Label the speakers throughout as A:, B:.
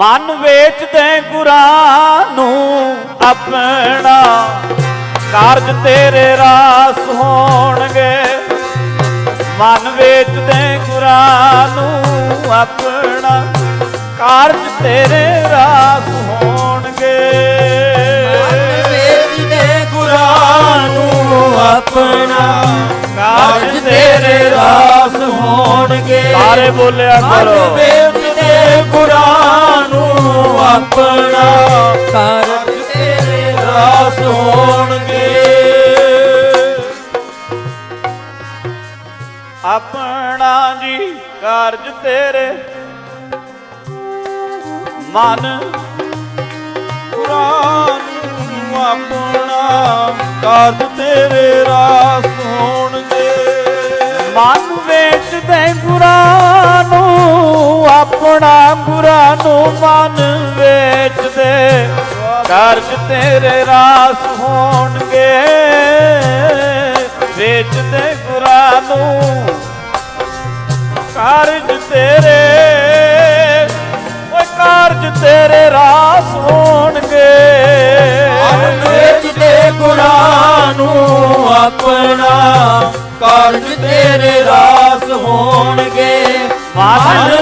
A: ਮਨ ਵੇਚਦੇ ਗੁਰਾਂ ਨੂੰ ਆਪਣਾ। ਕਾਰਜ ਤੇਰੇ ਰਾਸ ਹੋਣਗੇ। ਮਨ ਵੇਚਦੇ ਗੁਰਾਂ ਨੂੰ ਆਪਣਾ। ਕਾਰਜ ਤੇਰੇ ਰਾਸ ਹੋਣਗੇ।
B: ਵੇਚਦੇ ਗੁਰਾਂ ਨੂੰ ਆਪਣਾ।
A: ਕਾਰਜ ਤੇਰੇ ਰਾਸ
B: ਹੋਣਗੇ।
A: ਸਾਰੇ ਬੋਲਿਆ
B: ਮਨ
A: ਕਰੋ
B: ਵੇਚਦੇ ਗੁਰਾਂ ਆਪਣਾ ਕਾਰਜ ਤੇਰੇ ਰਾਸ ਹੋਣਗੇ।
A: ਆਪਣਾ ਜੀ ਕਾਰਜ ਤੇਰੇ ਮਨ
B: ਗੁਰਾਂ ਆਪਣਾ ਕਾਰਜ ਤੇਰੇ ਰਾਸ
A: ਆਪਣਾ ਗੁਰਾਂ ਨੂੰ ਮਨ ਵੇਚਦੇ। ਕਾਰਜ ਤੇਰੇ ਰਾਸ ਹੋਣਗੇ। ਵੇਚਦੇ ਗੁਰਾਂ ਨੂੰ। ਕਾਰਜ ਤੇਰੇ। ਓਏ ਕਾਰਜ ਤੇਰੇ ਰਾਸ ਹੋਣਗੇ।
B: ਮਨ ਵੇਚਦੇ ਗੁਰਾਂ ਨੂੰ ਆਪਣਾ। ਕਾਰਜ ਤੇਰੇ ਰਾਸ ਹੋਣਗੇ। ਮਨ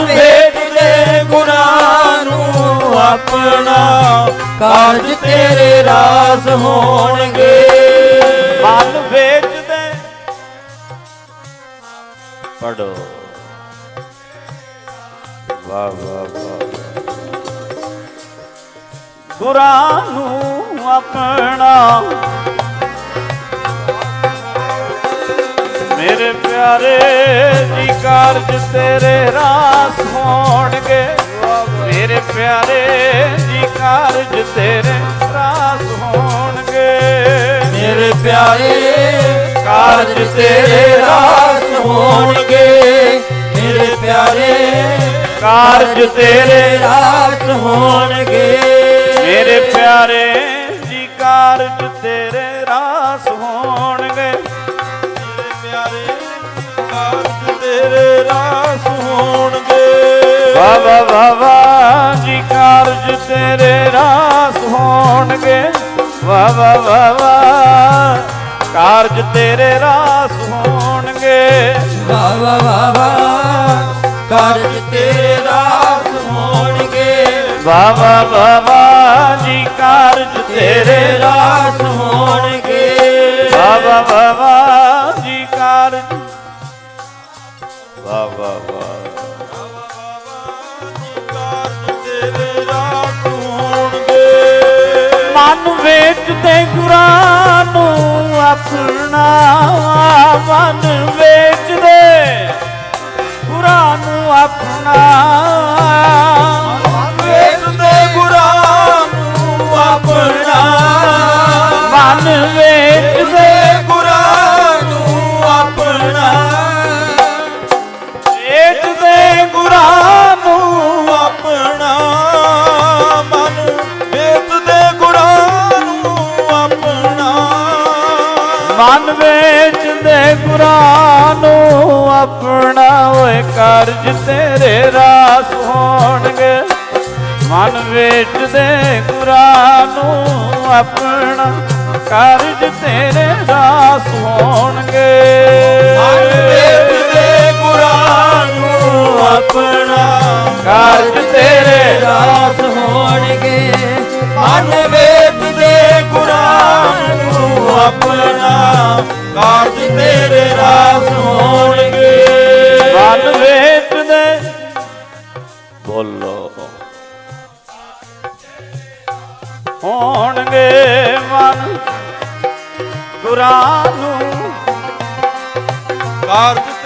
B: ਆਪਣਾ ਕਾਰਜ ਤੇਰੇ ਰਾਸ ਹੋਣਗੇ।
A: ਮਨ ਵੇਚਦੇ। ਪੜੋ ਵਾਹ ਵਾਹ ਵਾਹ। ਗੁਰਾਂ ਨੂੰ ਆਪਣਾ। ਮੇਰੇ ਪਿਆਰੇ ਜੀ ਕਾਰਜ ਤੇਰੇ ਰਾਸ ਹੋਣਗੇ ਮੇਰੇ ਪਿਆਰੇ ਜੀ ਕਾਰਜ ਤੇਰੇ ਰਾਸ ਹੋਣਗੇ।
B: ਮੇਰੇ ਪਿਆਰੇ ਕਾਰਜ ਤੇਰੇ ਰਾਸ ਹੋਣਗੇ। ਮੇਰੇ ਪਿਆਰੇ
A: ਕਾਰਜ ਤੇਰੇ
B: ਰਾਸ ਹੋਣਗੇ।
A: ਮੇਰੇ ਪਿਆਰੇ ਜੀ ਕਾਰਜ ਤੇਰੇ
B: ਕਾਰਜ ਤੇਰੇ ਰਾਸ ਹੋਣਗੇ।
A: ਵਾ ਵਾ ਵਾ ਵਾ ਕਾਰਜ ਤੇਰੇ ਰਾਸ ਹੋਣਗੇ। ਵਾ ਵਾ ਵਾ ਵਾ ਕਾਰਜ ਤੇਰੇ ਰਾਸ ਹੋਣਗੇ।
B: ਵਾ ਵਾ ਵਾ ਵਾ
A: ਜੀ ਕਾਰਜ ਤੇਰੇ ਰਾਸ
B: ਰਾਸ ਹੋਣਗੇ।
A: ਵਾ ਵਾ ਵਾ ਵਾ ਜੀ ਕਾਰਜ। ਵਾ ਵਾ ਵਾ ਮਨ ਵੇਚਦੇ ਗੁਰਾਂ ਨੂੰ ਆਪਣਾ ਮਨ ਵੇਚਦੇ। ਗੁਰਾਂ ਨੂੰ ਆਪਣਾ
B: ਆਪਣਾ
A: ਓਏ ਕਾਰਜ ਤੇਰੇ ਰਾਸ ਹੋਣਗੇ। ਮਨ ਵੇਚਦੇ ਗੁਰਾਂ ਨੂੰ ਆਪਣਾ ਕਾਰਜ ਤੇਰੇ ਰਾਸ ਹੋਣਗੇ।
B: ਮਨ ਦੇ ਗੁਰਾਂ ਨੂੰ ਆਪਣਾ
A: ਕਾਰਜ ਤੇਰੇ
B: ਰਾਸ ਹੋਣਗੇ। ਮਨ ਦੇ ਗੁਰਾਂ ਨੂੰ ਆਪਣਾ ਕਾਰਜ ਤੇਰੇ ਰਾਸ
A: ਗੁਰਾਂ ਨੂੰ।
B: ਕਾਰਜ ਤੇਰੇ ਰਾਸ ਹੋਣਗੇ